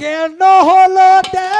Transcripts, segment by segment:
কেন হলো দেখা?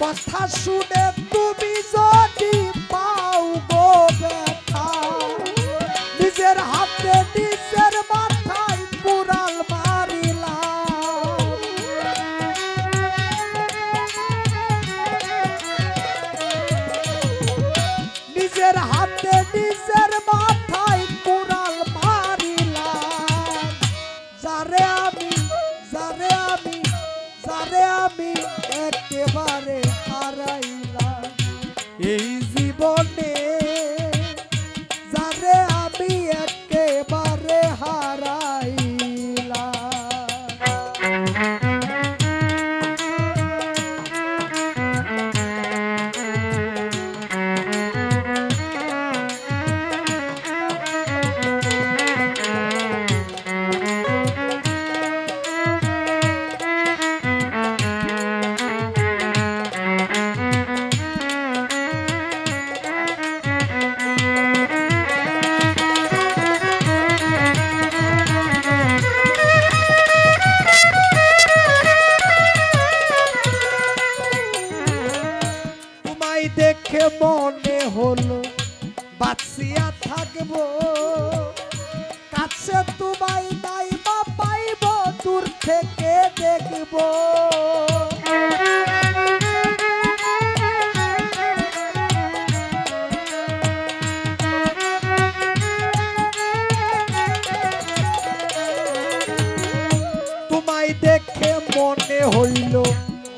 কথা শুনে তুমি যদি হলো বাঁচিয়া থাকব। কাছে তোমায় নাই বা পাইব, দূর থেকে দেখব। হইল,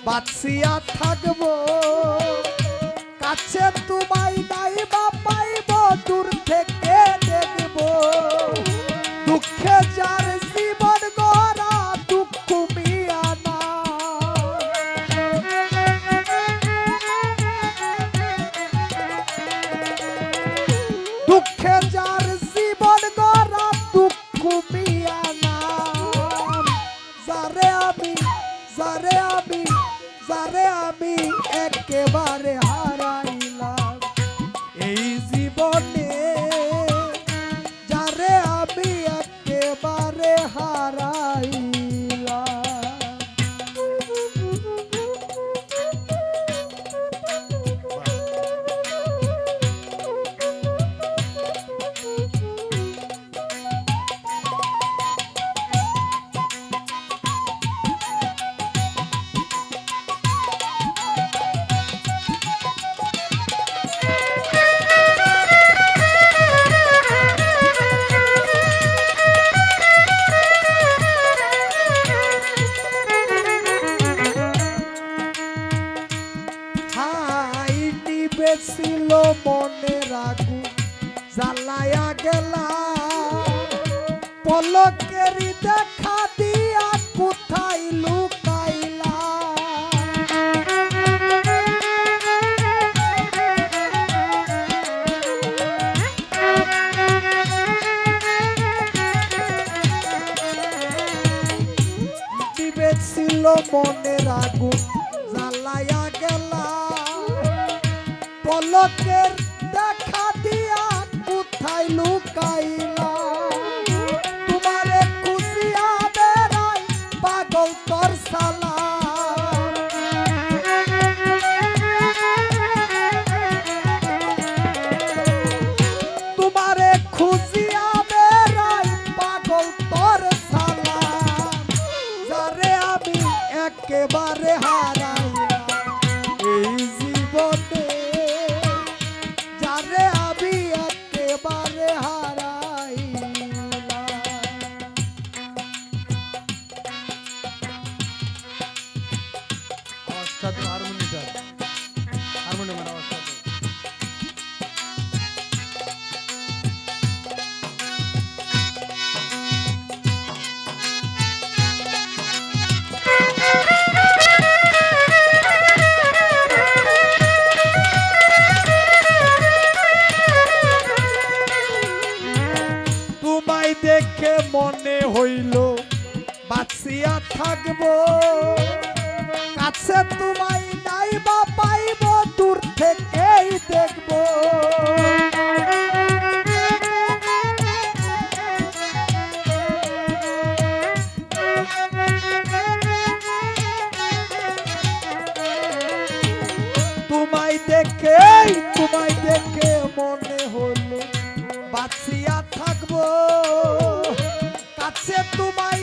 বাঁচিয়া থাকব। কাছে তোমায় নিবেছিল মনে রাখু জ্বালায়া গেলা। পলকেরি দেখা দিয়া কোথায় লুকাইলা? নিবেছিল মনে রাখু জ্বালায়া লোকের দেখা দিয়া কোথায় লুকাইলা? তোমারে খুশিয়া বেড়াই পাগল তোর সালা তোমারে খুশিয়া বেড়াই পাগল তোর সালা যারে আমি একেবারে হারাই বসিয়া থাকব। কাছে তোমায় নাই বা পাইব, দূর থেকেই দেখব। তোমায় দেখে তোমায় দেখে মনে থাকব। কাছে তোমায়